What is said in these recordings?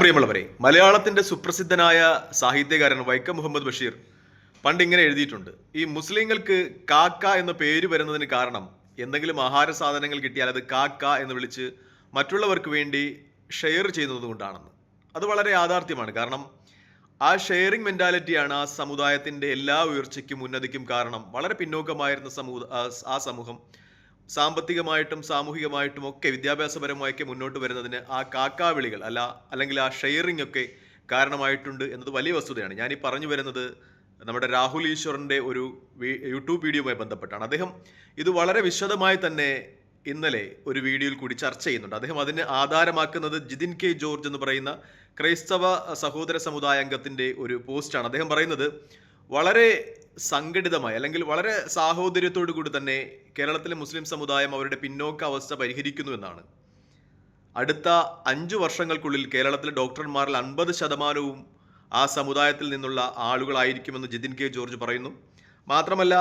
പ്രിയമുള്ളവരെ മലയാളത്തിന്റെ സുപ്രസിദ്ധനായ സാഹിത്യകാരൻ വൈക്കം മുഹമ്മദ് ബഷീർ പണ്ട് ഇങ്ങനെ എഴുതിയിട്ടുണ്ട്. ഈ മുസ്ലിങ്ങൾക്ക് കാക്ക എന്ന പേര് വരുന്നതിന് കാരണം എന്തെങ്കിലും ആഹാര സാധനങ്ങൾ കിട്ടിയാൽ അത് കാക്ക എന്ന് വിളിച്ച് മറ്റുള്ളവർക്ക് വേണ്ടി ഷെയർ ചെയ്യുന്നത് കൊണ്ടാണെന്ന്. അത് വളരെ യാഥാർത്ഥ്യമാണ്. കാരണം ആ ഷെയറിംഗ് മെന്റാലിറ്റിയാണ് ആ സമുദായത്തിന്റെ എല്ലാ ഉയർച്ചയ്ക്കും ഉന്നതിക്കും കാരണം വളരെ പിന്നോക്കമായിരുന്ന സമൂഹ ആ- ആ സമൂഹം സാമ്പത്തികമായിട്ടും സാമൂഹികമായിട്ടും ഒക്കെ വിദ്യാഭ്യാസപരമായൊക്കെ മുന്നോട്ട് വരുന്നതിന് ആ കാക്കാവിളികൾ അല്ല അല്ലെങ്കിൽ ആ ഷെയറിംഗ് ഒക്കെ കാരണമായിട്ടുണ്ട് എന്നത് വലിയ വസ്തുതയാണ്. ഈ പറഞ്ഞു വരുന്നത് നമ്മുടെ രാഹുൽ ഈശ്വറിന്റെ ഒരു യൂട്യൂബ് വീഡിയോയുമായി ബന്ധപ്പെട്ടാണ്. അദ്ദേഹം ഇത് വളരെ വിശദമായി തന്നെ ഇന്നലെ ഒരു വീഡിയോയിൽ കൂടി ചർച്ച ചെയ്യുന്നുണ്ട്. അദ്ദേഹം അതിന് ആധാരമാക്കുന്നത് ജിതിൻ കെ ജോർജ് എന്ന് പറയുന്ന ക്രൈസ്തവ സഹോദര സമുദായ അംഗത്തിന്റെ ഒരു പോസ്റ്റാണ്. അദ്ദേഹം പറയുന്നത് വളരെ സംഘടിതമായി അല്ലെങ്കിൽ വളരെ സാഹോദര്യത്തോടു കൂടി തന്നെ കേരളത്തിലെ മുസ്ലിം സമുദായം അവരുടെ പിന്നോക്ക അവസ്ഥ പരിഹരിക്കുന്നു എന്നാണ്. അടുത്ത അഞ്ചു വർഷങ്ങൾക്കുള്ളിൽ കേരളത്തിലെ ഡോക്ടർമാരിൽ അൻപത് ശതമാനവും ആ സമുദായത്തിൽ നിന്നുള്ള ആളുകളായിരിക്കുമെന്ന് ജിതിൻ കെ ജോർജ് പറയുന്നു. മാത്രമല്ല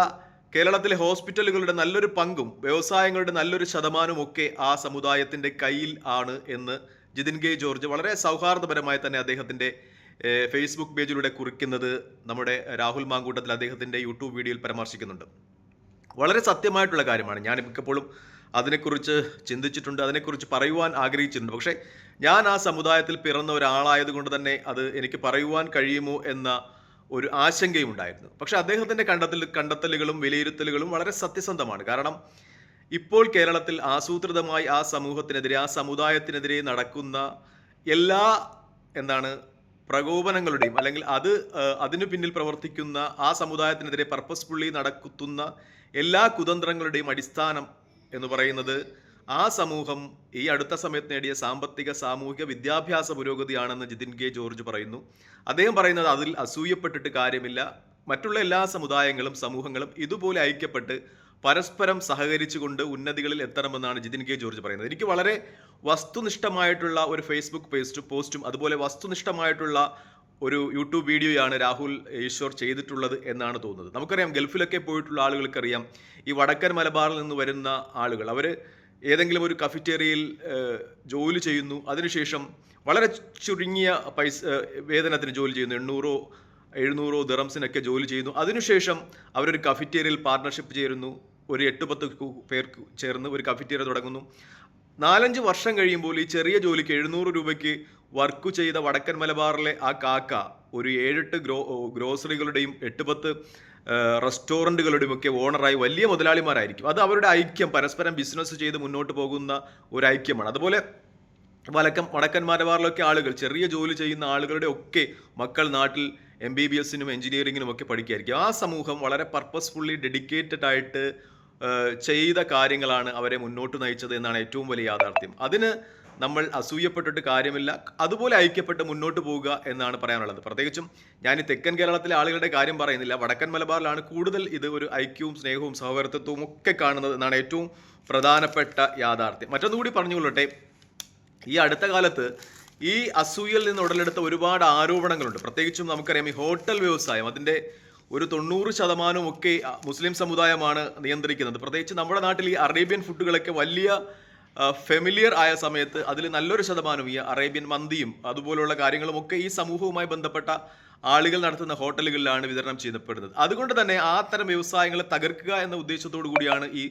കേരളത്തിലെ ഹോസ്പിറ്റലുകളുടെ നല്ലൊരു പങ്കും വ്യവസായങ്ങളുടെ നല്ലൊരു ശതമാനവും ഒക്കെ ആ സമുദായത്തിന്റെ കയ്യിൽ ആണ് എന്ന് ജിതിൻ കെ ജോർജ് വളരെ സൗഹാർദ്ദപരമായി തന്നെ അദ്ദേഹത്തിന്റെ ഏഹ്, ഫേസ്ബുക്ക് പേജിലൂടെ കുറിക്കുന്നത് നമ്മുടെ രാഹുൽ മാങ്കൂട്ടത്തിൽ അദ്ദേഹത്തിന്റെ യൂട്യൂബ് വീഡിയോയിൽ പരാമർശിക്കുന്നുണ്ട്. വളരെ സത്യമായിട്ടുള്ള കാര്യമാണ്. ഞാൻ മിക്കപ്പോഴും അതിനെക്കുറിച്ച് ചിന്തിച്ചിട്ടുണ്ട് അതിനെക്കുറിച്ച് പറയുവാൻ ആഗ്രഹിച്ചിട്ടുണ്ട്. പക്ഷേ ഞാൻ ആ സമുദായത്തിൽ പിറന്ന ഒരാളായതുകൊണ്ട് തന്നെ അത് എനിക്ക് പറയുവാൻ കഴിയുമോ എന്ന ഒരു ആശങ്കയും ഉണ്ടായിരുന്നു പക്ഷേ അദ്ദേഹത്തിന്റെ കണ്ടെത്തൽ കണ്ടെത്തലുകളും വിലയിരുത്തലുകളും വളരെ സത്യസന്ധമാണ്. കാരണം ഇപ്പോൾ കേരളത്തിൽ ആസൂത്രിതമായി ആ സമൂഹത്തിനെതിരെ ആ സമുദായത്തിനെതിരെ നടക്കുന്ന എല്ലാ എന്താണ് പ്രകോപനങ്ങളുടെയും അല്ലെങ്കിൽ അത് അതിനു പിന്നിൽ പ്രവർത്തിക്കുന്ന ആ സമുദായത്തിനെതിരെ പർപ്പസ്ഫുള്ളി നടക്കുന്ന എല്ലാ കുതന്ത്രങ്ങളുടെയും അടിസ്ഥാനം എന്ന് പറയുന്നത് ആ സമൂഹം ഈ അടുത്ത സമയത്ത് നേടിയ സാമ്പത്തിക സാമൂഹിക വിദ്യാഭ്യാസ പുരോഗതിയാണെന്ന് ജിതിൻ കെ ജോർജ് പറയുന്നു. അദ്ദേഹം പറയുന്നത് അതിൽ അസൂയപ്പെട്ടിട്ട് കാര്യമില്ല. മറ്റുള്ള എല്ലാ സമുദായങ്ങളും സമൂഹങ്ങളും ഇതുപോലെ ഐക്യപ്പെട്ട് പരസ്പരം സഹകരിച്ചുകൊണ്ട് ഉന്നതികളിൽ എത്തണമെന്നാണ് ജിതിൻ കെ ജോർജ് പറയുന്നത്. എനിക്ക് വളരെ വസ്തുനിഷ്ഠമായിട്ടുള്ള ഒരു ഫേസ്ബുക്ക് പേസ്റ്റും പോസ്റ്റും അതുപോലെ വസ്തുനിഷ്ഠമായിട്ടുള്ള ഒരു യൂട്യൂബ് വീഡിയോയാണ് രാഹുൽ ഈശ്വർ ചെയ്തിട്ടുള്ളത് എന്നാണ് തോന്നുന്നത്. നമുക്കറിയാം ഗൾഫിലൊക്കെ പോയിട്ടുള്ള ആളുകൾക്കറിയാം ഈ വടക്കൻ മലബാറിൽ നിന്ന് വരുന്ന ആളുകൾ അവർ ഏതെങ്കിലും ഒരു കഫറ്റേറിയയിൽ ജോലി ചെയ്യുന്നു. അതിനുശേഷം വളരെ ചുരുങ്ങിയ പൈസ വേതനത്തിന് ജോലി ചെയ്യുന്നു. എണ്ണൂറോ എഴുന്നൂറോ ദിറംസിനൊക്കെ ജോലി ചെയ്യുന്നു. അതിനുശേഷം അവരൊരു കഫറ്റേറിയയിൽ പാർട്ണർഷിപ്പ് ചേരുന്നു. ഒരു എട്ട് പത്ത് പേർ ചേർന്ന് ഒരു കഫറ്റേറിയ തുടങ്ങുന്നു. നാലഞ്ച് വർഷം കഴിയുമ്പോൾ ഈ ചെറിയ ജോലിക്ക് എഴുന്നൂറ് രൂപയ്ക്ക് വർക്ക് ചെയ്ത വടക്കൻ മലബാറിലെ ആ കാക്ക ഒരു ഏഴെട്ട് ഗ്രോ ഗ്രോസറികളുടെയും എട്ട് പത്ത് റെസ്റ്റോറന്റുകളുടെയും ഒക്കെ ഓണറായി വലിയ മുതലാളിമാരായിരിക്കും. അത് അവരുടെ ഐക്യം പരസ്പരം ബിസിനസ് ചെയ്ത് മുന്നോട്ട് പോകുന്ന ഒരു ഐക്യമാണ്. അതുപോലെ വലക്കം വടക്കൻ മലബാറിലൊക്കെ ആളുകൾ ചെറിയ ജോലി ചെയ്യുന്ന ആളുകളുടെ ഒക്കെ മക്കൾ നാട്ടിൽ എം ബി ബി എസിനും എഞ്ചിനീയറിങ്ങിനും ഒക്കെ പഠിക്കുകയായിരിക്കും ആ സമൂഹം വളരെ പർപ്പസ്ഫുള്ളി ഡെഡിക്കേറ്റഡ് ആയിട്ട് ചെയ്ത കാര്യങ്ങളാണ് അവരെ മുന്നോട്ട് നയിച്ചത് എന്നാണ് ഏറ്റവും വലിയ യാഥാർത്ഥ്യം. അതിന് നമ്മൾ അസൂയപ്പെട്ടിട്ട് കാര്യമില്ല. അതുപോലെ ഐക്യപ്പെട്ട് മുന്നോട്ട് പോവുക എന്നാണ് പറയാനുള്ളത്. പ്രത്യേകിച്ചും ഞാൻ ഈ തെക്കൻ കേരളത്തിലെ ആളുകളുടെ കാര്യം പറയുന്നില്ല. വടക്കൻ മലബാറിലാണ് കൂടുതൽ ഇത് ഒരു ഐക്യവും സ്നേഹവും സഹവർത്തിത്വവും ഒക്കെ കാണുന്നത് എന്നാണ് ഏറ്റവും പ്രധാനപ്പെട്ട യാഥാർത്ഥ്യം. മറ്റൊന്നുകൂടി പറഞ്ഞുകൊള്ളട്ടെ ഈ അടുത്ത കാലത്ത് ഈ അസൂയയിൽ നിന്ന് ഉടലെടുത്ത ഒരുപാട് ആരോപണങ്ങളുണ്ട്. പ്രത്യേകിച്ചും നമുക്കറിയാം ഈ ഹോട്ടൽ വ്യവസായം അതിന്റെ ഒരു തൊണ്ണൂറ് ശതമാനവും ഒക്കെ മുസ്ലിം സമുദായമാണ് നിയന്ത്രിക്കുന്നത്. പ്രത്യേകിച്ച് നമ്മുടെ നാട്ടിൽ ഈ അറേബ്യൻ ഫുഡുകളൊക്കെ വലിയ ഫെമിലിയർ ആയ സമയത്ത് അതിൽ നല്ലൊരു ശതമാനം ഈ അറേബ്യൻ മന്തിയും അതുപോലുള്ള കാര്യങ്ങളുമൊക്കെ ഈ സമൂഹവുമായി ബന്ധപ്പെട്ട ആളുകൾ നടത്തുന്ന ഹോട്ടലുകളിലാണ് വിതരണം ചെയ്യപ്പെടുന്നത്. അതുകൊണ്ട് തന്നെ ആ തരം വ്യവസായങ്ങളെ തകർക്കുക എന്ന ഉദ്ദേശത്തോടു കൂടിയാണ് ഈ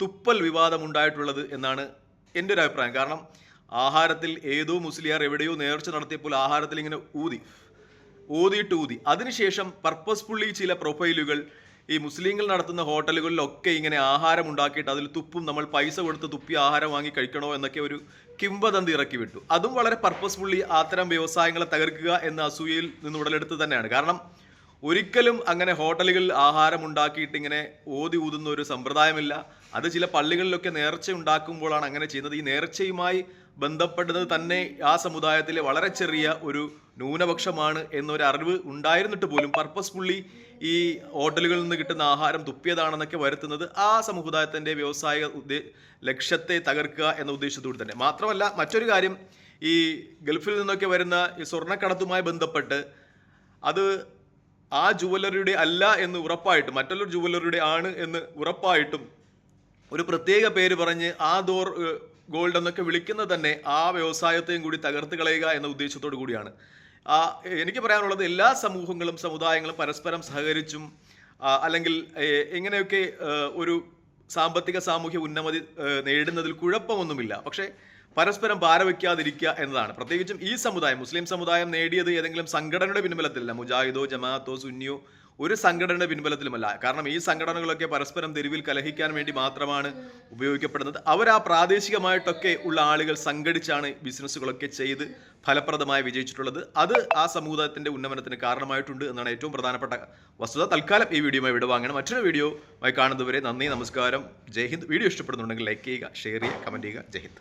തുപ്പൽ വിവാദം ഉണ്ടായിട്ടുള്ളത് എന്നാണ് എന്റെ ഒരു അഭിപ്രായം. കാരണം ആഹാരത്തിൽ ഏതോ മുസ്ലിയാർ എവിടെയോ നേർച്ച നടത്തിയപ്പോൾ ആഹാരത്തിൽ ഇങ്ങനെ ഊതി ഊതിയിട്ട് ഊതി. അതിനുശേഷം പർപ്പസ്ഫുള്ളി ചില പ്രൊഫൈലുകൾ ഈ മുസ്ലിങ്ങൾ നടത്തുന്ന ഹോട്ടലുകളിലൊക്കെ ഇങ്ങനെ ആഹാരം ഉണ്ടാക്കിയിട്ട് അതിൽ തുപ്പും നമ്മൾ പൈസ കൊടുത്ത് തുപ്പി ആഹാരം വാങ്ങി കഴിക്കണോ എന്നൊക്കെ ഒരു കിംവദന്തി ഇറക്കി വിട്ടു. അതും വളരെ പർപ്പസ്ഫുള്ളി അത്തരം വ്യവസായങ്ങളെ തകർക്കുക എന്ന അസൂയയിൽ നിന്ന് ഉടലെടുത്ത് തന്നെയാണ്. കാരണം ഒരിക്കലും അങ്ങനെ ഹോട്ടലുകളിൽ ആഹാരം ഉണ്ടാക്കിയിട്ട് ഇങ്ങനെ ഓതി ഊതുന്ന ഒരു സമ്പ്രദായമില്ല. അത് ചില പള്ളികളിലൊക്കെ നേർച്ച ഉണ്ടാക്കുമ്പോഴാണ് അങ്ങനെ ചെയ്യുന്നത്. ഈ നേർച്ചയുമായി ബന്ധപ്പെട്ടത് തന്നെ ആ സമുദായത്തിലെ വളരെ ചെറിയ ഒരു ന്യൂനപക്ഷമാണ് എന്നൊരു അറിവ് ഉണ്ടായിരുന്നിട്ട് പോലും പർപ്പസ്ഫുള്ളി ഈ ഹോട്ടലുകളിൽ നിന്ന് കിട്ടുന്ന ആഹാരം തുപ്പിയതാണെന്നൊക്കെ വരുത്തുന്നത് ആ സമുദായത്തിന്റെ വ്യവസായ ഉദ്ദേ ലക്ഷ്യത്തെ തകർക്കുക എന്ന ഉദ്ദേശത്തോട് തന്നെ. മാത്രമല്ല മറ്റൊരു കാര്യം ഈ ഗൾഫിൽ നിന്നൊക്കെ വരുന്ന ഈ സ്വർണക്കടത്തുമായി ബന്ധപ്പെട്ട് അത് ആ ജുവലറിയുടെ അല്ല എന്ന് ഉറപ്പായിട്ടും മറ്റുള്ളൊരു ജുവലറിയുടെ ആണ് എന്ന് ഉറപ്പായിട്ടും ഒരു പ്രത്യേക പേര് പറഞ്ഞ് ആ ദോർ ഗോൾഡ് എന്നൊക്കെ വിളിക്കുന്നത് തന്നെ ആ വ്യവസായത്തെയും കൂടി തകർത്ത് കളയുക എന്ന ഉദ്ദേശത്തോടു കൂടിയാണ്. ആ, എനിക്ക് പറയാനുള്ളത് എല്ലാ സമൂഹങ്ങളും സമുദായങ്ങളും പരസ്പരം സഹകരിച്ചും അല്ലെങ്കിൽ എങ്ങനെയൊക്കെ ഒരു സാമ്പത്തിക സാമൂഹ്യ ഉന്നമതി നേടുന്നതിൽ കുഴപ്പമൊന്നുമില്ല. പക്ഷേ പരസ്പരം ഭാരവയ്ക്കാതിരിക്കുക എന്നതാണ്. പ്രത്യേകിച്ചും ഈ സമുദായം മുസ്ലിം സമുദായം നേടിയത് ഏതെങ്കിലും സംഘടനയുടെ പിൻബലത്തിലല്ല. മുജാഹിദോ ജമാഅത്തോ സുന്നിയോ ഒരു സംഘടനയുടെ പിൻബലത്തിലുമല്ല. കാരണം ഈ സംഘടനകളൊക്കെ പരസ്പരം തെരുവിൽ കലഹിക്കാൻ വേണ്ടി മാത്രമാണ് ഉപയോഗിക്കപ്പെടുന്നത്. അവർ ആ പ്രാദേശികമായിട്ടൊക്കെ ഉള്ള ആളുകൾ സംഘടിച്ചാണ് ബിസിനസ്സുകളൊക്കെ ചെയ്ത് ഫലപ്രദമായി വിജയിച്ചിട്ടുള്ളത്. അത് ആ സമുദായത്തിന്റെ ഉന്നമനത്തിന് കാരണമായിട്ടുണ്ട് എന്നാണ് ഏറ്റവും പ്രധാനപ്പെട്ട വസ്തുത. തൽക്കാലം ഈ വീഡിയോയുമായി വിടുവാങ്ങണം മറ്റൊരു വീഡിയോ ആയി കാണുന്നതുവരെ നന്ദി നമസ്കാരം ജയ് ഹിന്ദ്. വീഡിയോ ഇഷ്ടപ്പെടുന്നുണ്ടെങ്കിൽ ലൈക്ക് ചെയ്യുക ഷെയർ ചെയ്യുക കമന്റ് ചെയ്യുക. ജയ് ഹിന്ദ്.